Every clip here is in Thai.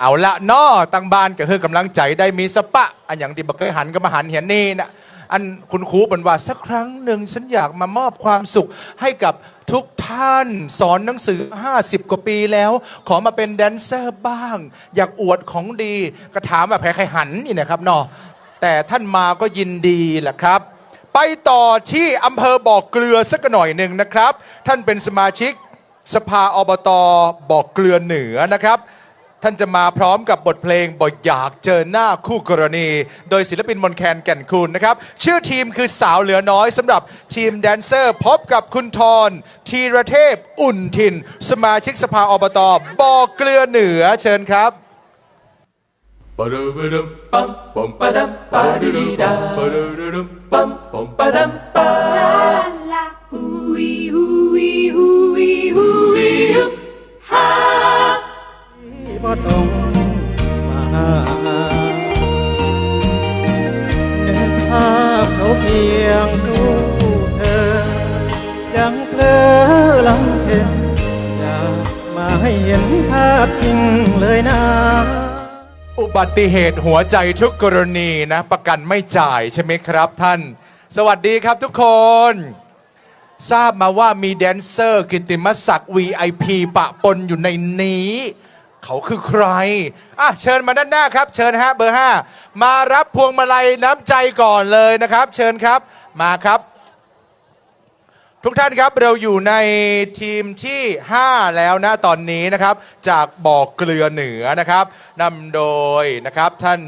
เอาละนอตั้งบ้านก็คือกำลังใจได้มีสปะ อันอย่างที่บอกเคยหันก็มาหันเหียนนี่นะอันคุณครูบันว่าสักครั้งหนึ่งฉันอยากมามอบความสุขให้กับทุกท่านสอนหนังสือ 50 กว่าปีแล้ว ขอมาเป็นแดนเซอร์บ้าง อยากอวดของดีก็ถามแบบแพ้ใครหันนี่นะครับนอแต่ท่านมาก็ยินดีแหละครับ ไปต่อที่อำเภอบ่อเกลือสักหน่อยหนึ่งนะครับ ท่านเป็นสมาชิกสภาอบตบ่อเกลือเหนือนะครับ ท่านจะมาพร้อมกับบทเพลงบ่อยากเจอหน้าคู่กรณี โดยศิลปินมนแคนแก่นคูณนะครับ ชื่อทีมคือสาวเหลือน้อยสำหรับทีมแดนเซอร์ พบกับคุณทรทีระเทพอุ่นทิน สมาชิกสภาอบตบ่อเกลือเหนือเชิญครับ Ba-da-ba-dum, bum, bum, ba-dum, ba-dee-da. Ba-da-da-dum, bum, bum, ba-dum, ba. านึกภาพเขาเพียงรูเธอ ยังเพลอลำเค็นอยากมาให้เห็นภาพจริงเลยนะ อุบัติเหตุหัวใจทุกกรณีนะ ประกันไม่จ่ายใช่ไหมครับท่าน สวัสดีครับทุกคน ทราบมาว่ามีแดนเซอร์กิติมศักดิ์ VIP ปะปนอยู่ในนี้ เขาคือใครอะเชิญมาด้านหน้าครับ เชิญฮะเบอร์ 5 มารับพวงมาลัยน้ำใจก่อนเลยนะครับ เชิญครับมาครับ ทุกท่านครับเราอยู่ในทีมที่ 5 แล้วนะตอนนี้นะครับ จากบ่อเกลือเหนือนะครับนำโดยนะครับท่าน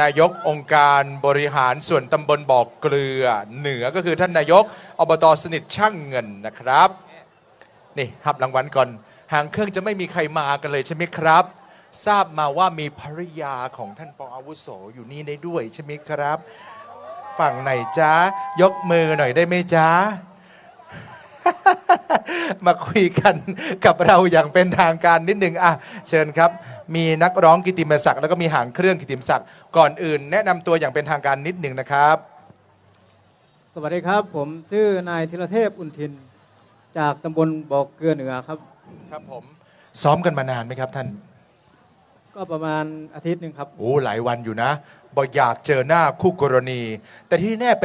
นายกองค์การบริหารส่วนตำบลบ่อเกลือเหนือก็คือท่านนายกอบตสนิทช่างเงินนะครับ นี่หับรางวัลก่อน หางเครื่องจะไม่มีใครมากันเลยใช่ไหมครับ ทราบมาว่ามีภริยาของท่านปองอาวุโสอยู่นี่ได้ด้วยใช่ไหมครับ ฝั่งไหนจ้ายกมือหน่อยได้ไหมจ้ามาคุยกันกับเราอย่างเป็นทางการนิดหนึ่งอะเชิญครับ มีนักร้องกิติมศักดิ์แล้วก็มีหางเครื่องกิติมศักดิ์ก่อนอื่น แนะนำตัวอย่างเป็นทางการนิดหนึ่งนะครับ สวัสดีครับ ผมชื่อนายธีรเทพอุ่นทิน จากตำบลบ่อเกลือเหนือครับ ครับผมซ้อมกันมานานไหมครับท่าน ก็ประมาณอาทิตย์หนึ่งครับ โอ้หลายวันอยู่นะบอกอยากเจอหน้าคู่กรณี แต่ที่แน่ไป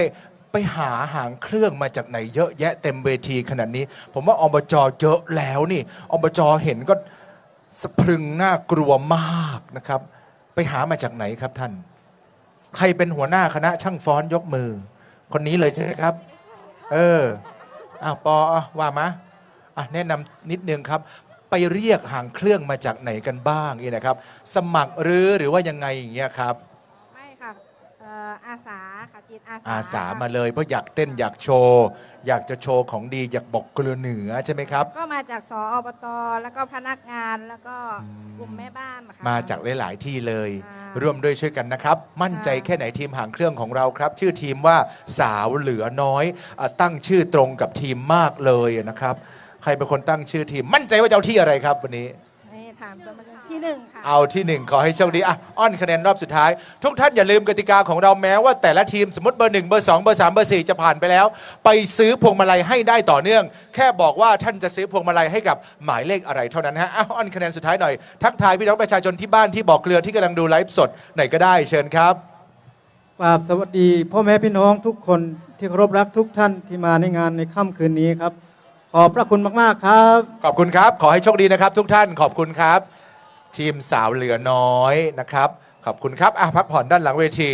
ไปหาหางเครื่องมาจากไหนเยอะแยะเต็มเวทีขนาดนี้ ผมว่าอบจเยอะแล้วนี่อบจเห็นก็สะพรึงน่ากลัวมากนะครับ ไปหามาจากไหนครับท่าน ใครเป็นหัวหน้าคณะช่างฟ้อนยกมือ คนนี้เลยใช่ไหมครับ เอออ้าวปออะว่ามา อะแนะนำนิดนึงครับไปเรียกหางเครื่องมาจากไหนกันบ้างนี่นะครับ สมัครหรือหรือว่ายังไงอย่างเงี้ยครับ ไม่ค่ะเอ่ออาสาค่ะจิตอาสาอาสาค่ะมาเลยเพราะอยากเต้นอยากโชว์ อยากจะโชว์ของดีอยากบอกเกลือเหนือใช่ไหมครับ ก็มาจากสอบตแล้วก็พนักงานแล้วก็กลุ่มแม่บ้านค่ะ มาจากหลาย ๆ ที่เลย ค่ะร่วมด้วยช่วยกันนะครับ มั่นใจค่ะ แค่ไหนทีมหางเครื่องของเราครับ ชื่อทีมว่าสาวเหลือน้อยอะตั้งชื่อตรงกับทีมมากเลยนะครับ ใครเป็นคนตั้งชื่อทีม มั่นใจว่าจะเอาที่อะไรครับวันนี้ให้ถามสมการที่หนึ่งค่ะ เอาที่หนึ่งขอให้โชคดีอะอ้อนคะแนนรอบสุดท้าย ทุกท่านอย่าลืมกติกาของเราแม้ว่าแต่ละทีมสมมติเบอร์หนึ่งเบอร์สองเบอร์สามเบอร์สี่จะผ่านไปแล้ว ไปซื้อพวงมาลัยให้ได้ต่อเนื่อง แค่บอกว่าท่านจะซื้อพวงมาลัยให้กับหมายเลขอะไรเท่านั้นฮะอ้าวอ้อนคะแนนสุดท้ายหน่อยทักทายพี่น้องประชาชนที่บ้านที่บอกเกลือที่กำลังดูไลฟ์สดไหนก็ได้เชิญครับ กราบสวัสดี พ่อแม่พี่น้องทุกคนที่เคารพรักทุกท่านที่มาในงานในค่ำคืนนี้ครับ ขอบพระคุณมากๆครับ ขอบคุณครับ ขอให้โชคดีนะครับทุกท่านขอบคุณครับ ทีมสาวเหลือน้อยนะครับ ขอบคุณครับอะพักผ่อนด้านหลังเวที